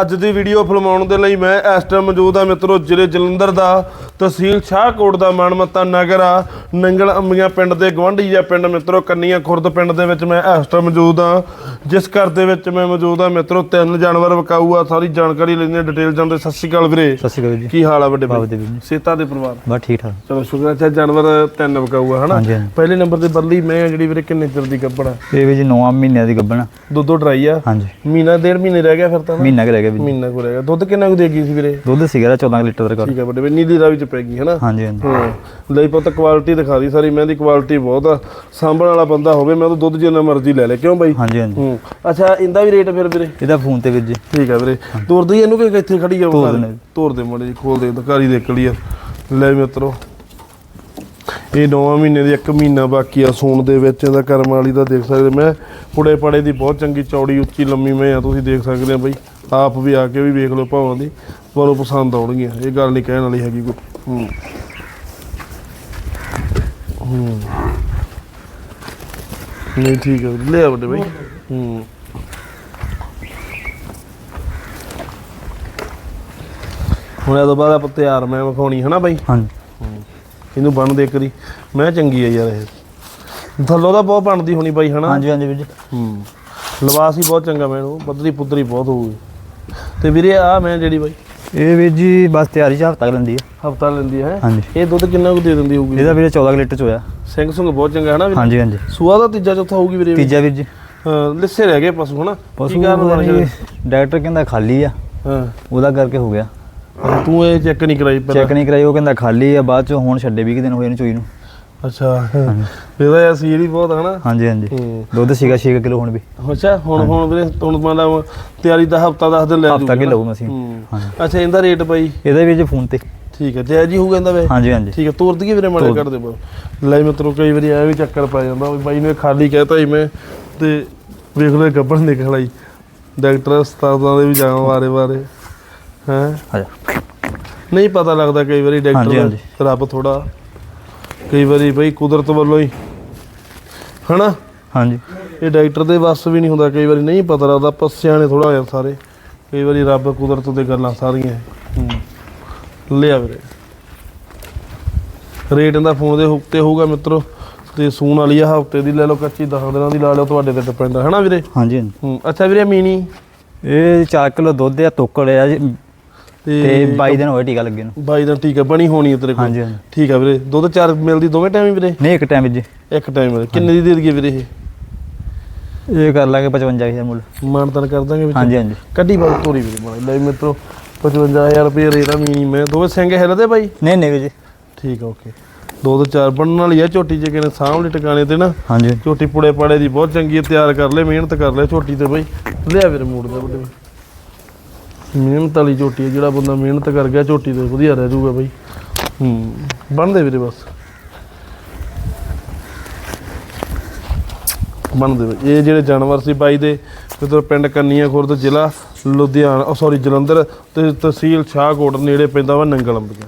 ਅੱਜ ਦੀ ਵੀਡੀਓ ਫਿਲਮਾਉਣ ਦੇ ਲਈ ਮੈਂ ਇਸ ਟਾਈਮ ਮੌਜੂਦ ਆ ਮਿੱਤਰੋ ਜ਼ਿਲ੍ਹੇ ਜਲੰਧਰ ਦਾ ਤਹਿਸੀਲ ਸ਼ਾਹਕੋਟ ਦਾ ਮਾਨਮੱਤਾ ਨਗਰ ਆ। ਨੰਗਲ ਅੰਬੀਆਂ ਪਿੰਡ ਦੇ ਗਵੰਡੀ ਆ ਪਿੰਡ ਮਿੱਤਰੋ ਕੰਨੀਆਂ ਖੁਰਦ ਪਿੰਡ ਦੇ ਵਿੱਚ ਮੈਂ ਇਸ ਟਾਈਮ ਮੌਜੂਦ ਆ ਜਿਸ ਘਰ ਦੇ ਵਿੱਚ ਮੈਂ ਮੌਜੂਦ ਆ ਮਿੱਤਰੋ ਤਿੰਨ ਜਾਨਵਰ ਵਿਕਾਊ ਆ ਸਾਰੀ ਜਾਣਕਾਰੀ ਲੈਣੀ ਆ ਡਿਟੇਲ ਜਾਂਦੇ ਸਤਿ ਸ਼੍ਰੀ ਅਕਾਲ ਵੀਰੇ। ਸਤਿ ਸ਼੍ਰੀ ਅਕਾਲ ਜੀ। ਕੀ ਹਾਲ ਆ ਵੱਡੇ ਬਾਬਾ ਭਾਈ? ਸੇਤਾ ਦੇ ਪਰਿਵਾਰ? ਬਸ ਠੀਕ ਠਾਕ। ਚਲੋ ਸ਼ੁਕਰ ਹੈ ਜਾਨਵਰ ਤਿੰਨ ਵਿਕਾਊ ਆ ਹਨਾ। ਪਹਿਲੇ ਨੰਬਰ ਤੇ ਬੱਲੀ ਮੈਂ ਆ ਜਿਹੜੀ ਵੀਰੇ ਕਿੰਨੇ ਚਿਰ ਦੀ ਗੱਭਣਾ ਇਹ ਵੀ ਜੀ 9 ਮਹੀਨਿਆਂ ਦੀ ਗੱਭਣ ਦੋ ਦੋ ਡਰਾਈ ਆ? ਹਾਂਜੀ। ਮਹੀਨਾ ਡੇਢ ਮਹੀਨੇ ਰਹਿ ਗਿਆ ਫਿਰ ਤਾਂ? ਮਹੀਨਾ ਕੁ ਰਹਿ ਗਿਆ ਵੀ। ਮਹੀਨਾ ਕੋ ਰਹਿ ਗਿਆ। ਦੁੱਧ ਕਿੰਨਾ ਕੁ ਦੇਗੀ ਸੀ ਵੀਰੇ? ਦੁੱਧ ਸੀਗਾ 14 ਲੀਟਰ ਦਾ ਰਿਕਾਰਡ ਠੀਕ ਆ ਵੱਡੇ। ਵੀ ਨੀਲੀ ਰਾਵੀ ਚ ਪੈ ਗਈ ਹਨਾ? ਹਾਂਜੀ ਹਾਂਜੀ। ਹਾਂ। ਲਈ ਪੁੱਤ ਕੁਆਲਿਟੀ ਦਿਖਾ ਦੀ ਸਾਰੀ। ਮੈਂ ਦੀ ਕੁਆਲਿਟੀ ਬਹੁਤ ਆ। ਸਾਂਭਣ ਵਾਲਾ ਬੰਦਾ ਹੋਵੇ ਮੈਂ ਤਾਂ ਦੁੱਧ ਜਿੰਨਾ ਮਰਜ਼ੀ ਲੈ ਲੈ। ਕਿਉਂ ਬਾਈ? ਹਾਂਜੀ ਹਾਂਜੀ। ਹੂੰ। ਅੱਛਾ ਇੰਦਾ ਵੀ ਰੇਟ ਫਿਰ ਵੀਰੇ? ਇਹਦਾ ਫੋਨ ਤੇ ਵੀਰ ਜੀ। ਠੀਕ ਆ ਵੀਰੇ। ਤੋਰਦੀ ਇਹਨੂੰ ਕਿ ਇੱਥੇ ਖੜੀ ਆ ਤੋਰ ਦੇ। ਤੋਰ ਦੇ ਮੁੰਡੇ ਜੀ ਖੋਲ ਦੇ। ਦੁਕਾਰੀ ਦੇ ਕਲੀਅਰ ਲੈ ਮਿੱਤਰੋ। ਇਹ 9 ਮਹੀਨੇ ਦੀ 1 ਮਹੀਨਾ ਬਾਕੀ ਆ ਸੂਣ ਦੇ ਵਿੱਚ। ਇਹਦਾ ਕਰਮ ਵਾਲੀ ਦਾ ਦੇਖ ਸਕਦੇ ਮੈਂ ਪੁੜੇ ਪੜੇ ਦੀ ਬਹੁਤ ਚੰਗੀ ਚੌੜੀ ਉੱਚੀ ਲੰਮੀ ਮੈਂ ਆ। ਤੁਸੀਂ ਦੇਖ ਸਕਦੇ ਆ ਬਈ। ਆਪ ਵੀ ਆ ਕੇ ਵੀ ਵੇਖ ਲਓ ਭਾਵਾਂ ਦੀ ਤੁਹਾਨੂੰ ਪਸੰਦ ਆਉਣਗੀਆਂ ਇਹ ਗੱਲ ਨਹੀਂ ਕਹਿਣ ਵਾਲੀ ਹੈਗੀ ਕੋਈ। ਹੂੰ। ਹੂੰ। ਨਹੀਂ ਠੀਕ ਹੈ ਲੈ ਆ ਵੱਡੇ ਬਈ। ਹੂੰ। ਹੁਣ ਇਹ ਤੋਂ ਬਾਅਦ ਆਪਾਂ ਤਿਆਰ ਮੈਂ ਵਿਖਾਉਣੀ ਹਨਾ ਬਾਈ? ਹਾਂਜੀ। ਇਹਨੂੰ ਬਣ ਦੇ? ਕਰੀ ਮੈਂ ਚੰਗੀ ਆ ਯਾਰ ਇਹ। ਥੱਲੋਂ ਦਾ ਬਹੁਤ ਬਣਦੀ ਹੋਣੀ ਬਾਈ ਹਨਾ? ਹਾਂਜੀ ਹਾਂਜੀ ਵੀਰ ਜੀ। ਹੂੰ। ਲਿਬਾਸ ਹੀ ਬਹੁਤ ਚੰਗਾ ਮੈਨੂੰ। ਪੱਧਰੀ ਪੁੱਧਰੀ ਬਹੁਤ ਹੋਊਗੀ। ਤੇ ਵੀਰੇ ਆ ਮੈਂ ਜਿਹੜੀ ਬਾਈ। ਇਹ ਵੀਰ ਜੀ ਬਸ ਤਿਆਰੀ ਚ ਹਫਤਾ ਲੈਂਦੀ ਹੈ ਹਫਤਾ ਲੈਂਦੀ ਹੈ? ਹਾਂਜੀ। ਇਹ ਦੁੱਧ ਕਿੰਨਾ ਕੁ ਦੇ ਦਿੰਦੀ ਹੋਊਗੀ? ਇਹਦਾ ਵੀਰੇ 14 ਲੀਟਰ ਚ ਹੋਇਆ। ਸਿੰਘ ਸੁੰਗ ਬਹੁਤ ਚੰਗਾ ਹਨਾ ਵੀਰੇ? ਹਾਂਜੀ ਹਾਂਜੀ। ਸੂਆ ਦਾ ਤੀਜਾ ਚੌਥਾ ਹੋਊਗੀ ਵੀਰੇ? ਤੀਜਾ ਵੀਰ ਜੀ। ਹਾਂ ਲਿੱਸੇ ਰਹਿ ਗਏ ਪਸ਼ੂ ਹਨਾ? ਪਸ਼ੂ ਡਾਕਟਰ ਕਹਿੰਦਾ ਖਾਲੀ ਆ। ਹਾਂ। ਉਹਦਾ ਕਰਕੇ ਹੋ ਗਿਆ। ਤੂੰ ਇਹ ਚੈੱਕ ਨਹੀਂ ਕਰਾਈ ਪਹਿਲਾਂ। ਚੈੱਕ ਨਹੀਂ ਕਰਾਈ ਉਹ ਕਹਿੰਦਾ ਖਾਲੀ ਆ ਬਾਅਦ ਚ ਹੁਣ ਛੱਡੇ 20 ਕੁ ਦਿਨ ਹੋਏ ਨੇ ਚੋਈ ਨੂੰ। ਅੱਛਾ। ਇਹਦਾ ਯਾਰ ਸੀਲ ਹੀ ਬਹੁਤ ਹਨਾ ਹਾਂਜੀ ਹਾਂਜੀ। ਹੂੰ। ਦੁੱਧ ਸੀਗਾ 6 ਕਿਲੋ ਹੁਣ ਵੀ। ਅੱਛਾ ਹੁਣ ਹੁਣ ਵੀਰੇ ਹੁਣ ਮਤਲਬ ਤਿਆਰੀ ਦਾ ਹਫਤਾ ਦੱਸ ਦਿਨ ਲੈ ਹਫਤਾ ਕਿ ਲਊ ਮਸੀਂ। ਹੂੰ। ਹਾਂਜੀ। ਅੱਛਾ ਇਹਦਾ ਰੇਟ ਬਾਈ? ਇਹਦਾ ਜੀ ਫੋਨ ਤੇ। ਠੀਕ ਹੈ ਜੈ ਜੀ ਹੋਊਗਾ ਇਹਦਾ ਵੇ ਹਾਂਜੀ ਹਾਂਜੀ। ਠੀਕ ਹੈ ਤੋਰ ਦਈਏ ਵੀਰੇ ਮਾੜੇ। ਕੱਢ ਦੇ ਬੋ ਲੈ ਮਿੱਤਰੋ ਕਈ ਵਾਰੀ ਐ ਵੀ ਚੱਕਰ ਪੈ ਜਾਂਦਾ ਵੀ ਬਾਈ ਨੇ ਖਾਲੀ ਕਹਿਤਾ ਹੀ ਮੈਂ ਤੇ ਵੇਖ ਲੋ ਗੱਬੜ ਨਿਕਲ ਆਈ। ਡਾਕਟਰ ਉਸਤਾਦਾਂ ਦੇ ਵੀ ਜਾਵਾਂ ਵਾਰੇ ਵਾਰੇ। ਹੈ? ਆ ਜਾ। ਨਹੀਂ ਪਤਾ ਲੱਗਦਾ ਕਈ ਵਾਰੀ ਹਾਂਜੀ, ਡਾਕਟਰ ਹਾਂਜੀ। ਰੱਬ ਥੋੜਾ ਕਈ ਵਾਰੀ ਬਈ ਕੁਦਰਤ ਵੱਲੋਂ ਹੀ। ਹਨਾ? ਹਾਂਜੀ। ਇਹ ਡਾਕਟਰ ਦੇ ਵੱਸ ਵੀ ਨਹੀਂ ਹੁੰਦਾ ਕਈ ਵਾਰੀ ਨਹੀਂ ਪਤਾ ਲੱਗਦਾ ਆਪਾਂ ਸਿਆਣੇ ਥੋੜਾ ਹੋਇਆ ਸਾਰੇ। ਕਈ ਵਾਰੀ ਰੱਬ ਕੁਦਰਤ ਦੇ ਗੱਲਾਂ ਸਾਰੀਆਂ। ਹੂੰ। ਲਿਆ ਵੀਰੇ। ਰੇਟ ਇਹਦਾ ਫੋਨ ਦੇ ਉੱਤੇ ਹੋਊਗਾ ਮਿੱਤਰੋ ਤੇ ਸੂਣ ਵਾਲੀ ਆ ਹਫ਼ਤੇ ਦੀ ਲੈ ਲਓ ਕੱਚੀ 10 ਦਿਨਾਂ ਦੀ ਲਾ ਲਓ ਤੁਹਾਡੇ ਤੇ ਡਿਪੈਂਡ ਹੈ ਹਨਾ ਵੀਰੇ? ਹਾਂਜੀ ਹਾਂਜੀ। ਹੂੰ ਅੱਛਾ ਵੀਰੇ ਮੀਨੀ ਇਹ 4 ਕਿਲੋ ਦੁੱਧ ਆ ਤੋਕੜ ਆ ਜੀ। ਤੇ 22 ਦਿਨ ਹੋਏ ਟੀਕਾ ਲੱਗੇ ਨੂੰ। ਬਾਈ ਦਾ ਠੀਕ ਆ ਬਣੀ ਹੋਣੀ ਹੈ ਤੇਰੇ ਕੋਲ? ਹਾਂਜੀ ਹਾਂਜੀ। ਠੀਕ ਆ ਵੀਰੇ। ਦੁੱਧ ਚਾਰ ਮਿਲਦੀ ਦੋਵੇਂ ਟਾਈਮ ਹੀ ਵੀਰੇ? ਨਹੀਂ ਇੱਕ ਟਾਈਮ ਜੀ ਇੱਕ ਟਾਈਮ ਕਿੰਨੇ ਦੀ ਦੇ ਦਈਏ ਵੀਰੇ ਇਹ? ਇਹ ਕਰ ਲਾਂਗੇ 55000 ਮੁੱਲ। ਮਾਨਤਨ ਕਰ ਦਾਂਗੇ ਵਿੱਚ। ਹਾਂਜੀ ਹਾਂਜੀ। ਕੱਢੀ ਬਾਲ ਤੋਰੀ ਵੀਰੇ ਮਾਰ ਲੈ ਮਿੱਤਰੋ 55000 ਰੁਪਏ ਆ ਮੀਨੀ ਮੈਂ। ਦੋਵੇਂ ਸਿੰਘ ਹਿੱਲਦੇ ਬਾਈ? ਨਹੀਂ ਨਹੀਂ ਜੀ ਠੀਕ ਆ ਓਕੇ। ਦੋ ਤੋਂ ਚਾਰ ਬਣਨ ਵਾਲੀ ਆ ਝੋਟੀ ਜੇ ਕਿਨੇ ਸਾਹਮਣੇ ਟਿਕਾਣੇ ਤੇ ਨਾ। ਹਾਂਜੀ। ਝੋਟੀ ਪੁੜੇ ਪਾੜੇ ਦੀ ਬਹੁਤ ਚੰਗੀ ਤਿਆਰ ਕਰ ਲੈ ਮਿਹਨਤ ਕਰ ਲੈ ਝੋਟੀ ਤੇ ਬਾਈ। ਲਿਆ ਵੀਰੇ ਮੂਡ ਦੇ ਵੱਡੇ। ਮਿਹਨਤ ਵਾਲੀ ਝੋਟੀ ਹੈ, ਜਿਹੜਾ ਬੰਦਾ ਮਿਹਨਤ ਕਰ ਗਿਆ, ਝੋਟੀ ਤੇ ਵਧੀਆ ਰਹਿ ਜਾਊਗਾ ਬਾਈ। ਹੂੰ, ਬਣਦੇ ਵੀਰੇ ਬਸ। ਬਣਦੇ ਬਾਈ। ਇਹ ਜਿਹੜੇ ਜਾਨਵਰ ਸੀ ਬਾਈ ਦੇ ਤੇ ਪਿੰਡ ਕੰਨੀਆ ਖੁਰਦ ਜ਼ਿਲ੍ਹਾ ਲੁਧਿਆਣਾ ਸੌਰੀ ਜਲੰਧਰ ਤੇ ਤਹਿਸੀਲ ਸ਼ਾਹਕੋਟ ਨੇੜੇ ਪੈਂਦਾ ਵਾ, ਨੰਗਲ ਅੰਬੀਆਂ